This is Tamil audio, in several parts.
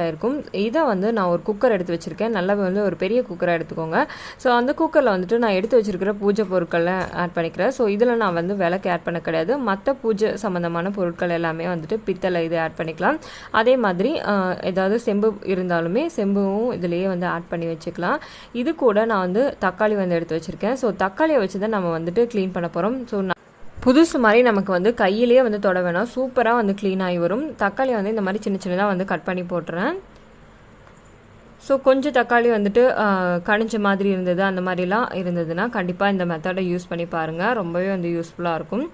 ஆயிருக்கும் இதை வந்து நான் ஒரு குக்கர் எடுத்து வச்சுருக்கேன். நல்லா வந்து ஒரு பெரிய குக்கராக எடுத்துக்கோங்க. ஸோ அந்த குக்கரில் வந்துட்டு நான் எடுத்து வச்சுருக்கிற பூஜை பொருட்களை ஆட் பண்ணிக்கிறேன். ஸோ இதில் நான் வந்து விளக்கு ஆட் பண்ண கிடையாது. மற்ற பூஜை சம்மந்தமான பொருட்கள் எல்லாமே வந்துட்டு பித்தளை இது ஆட் பண்ணிக்கலாம். அதே மாதிரி ஏதாவது செம்பு இருந்தாலுமே செம்பும் இதுலேயே வந்து ஆட் பண்ணி வச்சுக்கலாம். இது கூட நான் வந்து தக்காளி வந்து எடுத்து வச்சுருக்கேன். ஸோ தக்காளியை வச்சு தான் நம்ம வந்துட்டு க்ளீன் பண்ண போகிறோம் ஸோ புதுசு மாதிரி நமக்கு வந்து கையிலேயே வந்து தொட வேணாம். சூப்பராக வந்து க்ளீன் ஆகி வரும். தக்காளி வந்து இந்த மாதிரி சின்ன சின்னதாக வந்து கட் பண்ணி போட்டுறேன். ஸோ கொஞ்சம் தக்காளி வந்துட்டு கணிஞ்ச கனிஞ்ச மாதிரி இருந்தது அந்த மாதிரிலாம் இருந்ததுன்னா கண்டிப்பாக இந்த மெத்தடை யூஸ் பண்ணி பாருங்கள் ரொம்பவே வந்து யூஸ்ஃபுல்லாக இருக்கும்.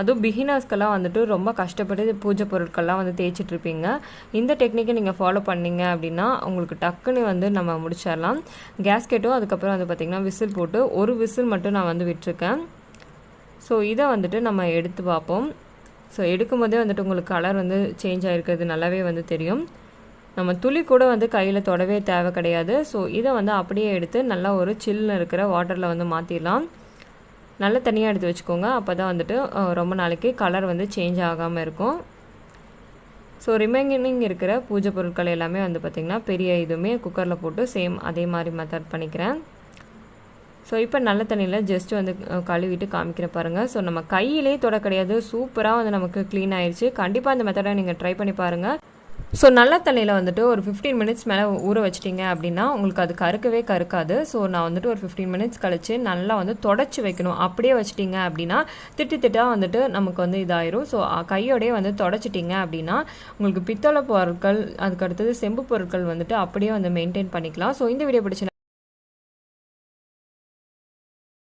அதுவும் பிகினர்ஸ்க்கெல்லாம் வந்துட்டு ரொம்ப கஷ்டப்பட்டு பூஜை பொருட்கள்லாம் வந்து தேய்ச்சிட்டு இருப்பீங்க. இந்த டெக்னிக்கை நீங்கள் ஃபாலோ பண்ணீங்க அப்படின்னா உங்களுக்கு டக்குன்னு வந்து நம்ம முடிச்சிடலாம். கேஸ்கெட்டும் அதுக்கப்புறம் வந்து பார்த்திங்கன்னா விசில் போட்டு ஒரு விசில் மட்டும் நான் வந்து விட்டுருக்கேன். ஸோ இதை வந்துட்டு நம்ம எடுத்து பார்ப்போம். ஸோ எடுக்கும்போதே வந்துட்டு உங்களுக்கு கலர் வந்து சேஞ்ச் ஆகிருக்கிறது நல்லாவே வந்து தெரியும். நம்ம துளி கூட வந்து கையில் தொடவே தேவை கிடையாது. ஸோ இதை வந்து அப்படியே எடுத்து நல்லா ஒரு சில்லுன்னு இருக்கிற வாட்டரில் வந்து மாற்றிடலாம் நல்லா தனியாக எடுத்து வச்சுக்கோங்க. அப்போ தான் வந்துட்டு ரொம்ப நாளைக்கு கலர் வந்து சேஞ்ச் ஆகாமல் இருக்கும். ஸோ ரிமைனிங் இருக்கிற பூஜை பொருட்கள் எல்லாமே வந்து பார்த்திங்கன்னா பெரிய இதுவுமே குக்கரில் போட்டு சேம் அதே மாதிரி மெத்தட் பண்ணிக்கிறேன். ஸோ இப்போ நல்ல தண்ணியில் ஜஸ்ட் வந்து கழுவிட்டு காமிக்கிறேன் பாருங்கள் ஸோ நம்ம கையிலே தொட கிடையாது. சூப்பராக வந்து நமக்கு க்ளீன் ஆயிடுச்சு கண்டிப்பாக அந்த மெத்தடை நீங்கள் ட்ரை பண்ணி பாருங்கள் ஸோ நல்ல தண்ணியில் வந்துட்டு ஒரு ஃபிஃப்டீன் மினிட்ஸ் மேலே ஊற வச்சிட்டிங்க அப்படின்னா உங்களுக்கு அது கருக்கவே கருக்காது. ஸோ நான் வந்துட்டு ஒரு ஃபிஃப்டீன் மினிட்ஸ் கழித்து நல்லா வந்து தொடச்சி வைக்கணும். அப்படியே வச்சிட்டிங்க அப்படின்னா திட்டு திட்டாக வந்துட்டு நமக்கு வந்து இதாயிரும். ஸோ கையோடயே வந்து தொடச்சிட்டிங்க அப்படின்னா உங்களுக்கு பித்தளை பொருட்கள் அதுக்கு அடுத்தது செம்பு பொருட்கள் வந்துட்டு அப்படியே வந்து மெயின்டைன் பண்ணிக்கலாம். ஸோ இந்த வீடியோ பிடிச்சி